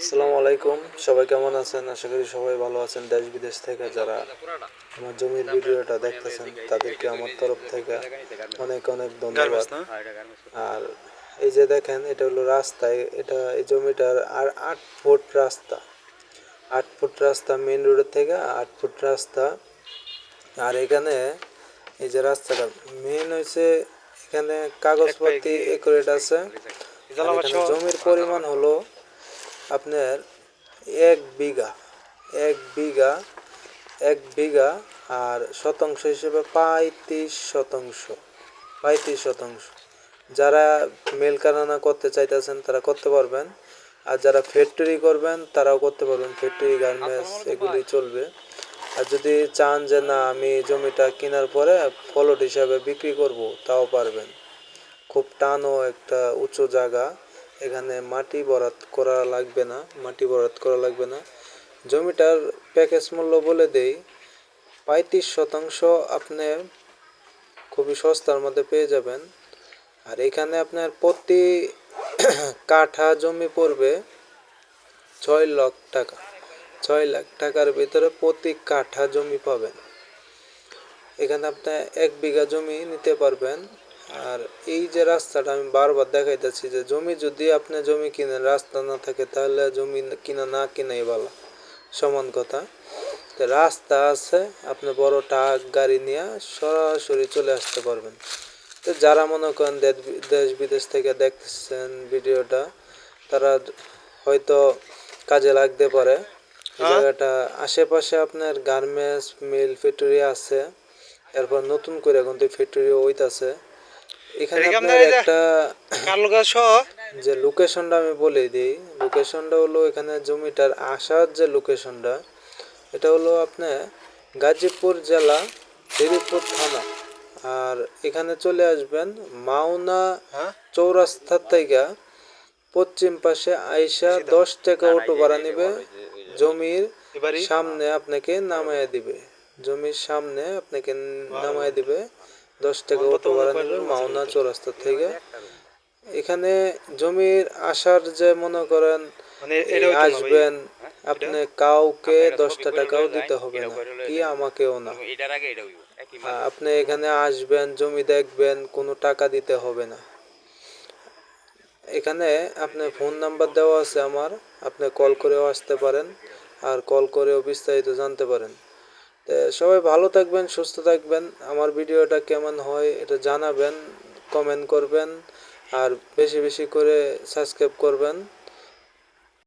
আসসালামু আলাইকুম। সবাই কেমন আছেন? আশা করি সবাই ভালো আছেন। দেশ বিদেশ থেকে যারা আমার জমির ভিডিওটা দেখতেছেন তাদেরকে আমার তরফ থেকে অনেক অনেক ধন্যবাদ। আর এই যে দেখেন এটা হলো রাস্তা। এটা এই জমিটার আর আট ফুট রাস্তা। আট ফুট রাস্তা মেন রোডের থেকে আট ফুট রাস্তা। আর এখানে এই যে রাস্তাটা মেন হয়েছে এখানে কাগজপত্র একুরেট আছে। জমির পরিমাণ হলো আপনার এক বিঘা এক বিঘা এক বিঘা আর শতাংশ হিসেবে পঁয়ত্রিশ শতাংশ পঁয়ত্রিশ শতাংশ। যারা মেল করতে চাইতেছেন তারা করতে পারবেন আর যারা ফ্যাক্টরি করবেন তারাও করতে পারবেন। ফ্যাক্টরি গার্মেন্টস এগুলি চলবে। আর যদি চান যে না আমি জমিটা কেনার পরে ফলট হিসাবে বিক্রি করব তাও পারবেন। খুব টানও একটা উঁচু জায়গা। এখানে মাটি বরাদ করা লাগবে না, মাটি বরাদ করা লাগবে না। জমিটার প্যাকেজ মূল্য বলে দেই, পঁয়ত্রিশ শতাংশ আপনি খুবই সস্তার মধ্যে পেয়ে যাবেন। আর এখানে আপনার প্রতি কাঠা জমি পড়বে ছয় লাখ টাকা। ছয় লাখ টাকার ভিতরে প্রতি কাঠা জমি পাবেন। এখানে আপনি এক বিঘা জমি নিতে পারবেন। আর এই যে রাস্তাটা আমি বারবার দেখাইতেছি যে জমি যদি আপনি জমি কিনেন রাস্তা না থাকে তাহলে জমি কিনা না কিনাই ভালো। সমান কথা। তো রাস্তা আছে আপনি বড় ট্রাক গাড়ি নিয়ে সরাসরি চলে আসতে পারবেন। তো যারা মনে করেন দেশ- দেশ বিদেশ থেকে দেখছেন ভিডিওটা তারা হয়তো কাজে লাগতে পারে। জায়গাটা আশেপাশে আপনার গার্মেন্টস মিল ফ্যাক্টরি আছে। এরপর নতুন করে এখন তো ফ্যাক্টরি ওইতাছে এখানে আপনার একটা যে লোকেশনটা আমি বলে দিই লোকেশনটা হলো এখানে জমিটার আসার যে লোকেশনটা এটা হলো আপনার গাজীপুর জেলা শ্রীপুর থানা। আর এখানে চলে আসবেন মাওনা চৌরাস্তা থেকে পশ্চিম পাশে আইসা দশ টাকা অটো ভাড়া নিবে। জমির সামনে আপনাকে নামায় দিবে। জমির সামনে আপনাকে নামায় দিবে। দশ টাকা অটো ভাড়া নিবে মাওনা চৌরাস্তা থেকে। এখানে জমির আসার যে মনে করেন আসবেন আপনি কাউকে দশটা টাকাও দিতে হবে না কি আমাকেও না। আহ, আপনি এখানে আসবেন জমি দেখবেন কোনো টাকা দিতে হবে না। এখানে আপনি ফোন নাম্বার দেওয়া আছে আমার আপনি কল করেও আসতে পারেন আর কল করেও বিস্তারিত জানতে পারেন। সবাই ভালো থাকবেন, সুস্থ থাকবেন। আমার ভিডিওটা কেমন হয় এটা জানাবেন কমেন্ট করবেন, আর বেশি বেশি করে সাবস্ক্রাইব করবেন।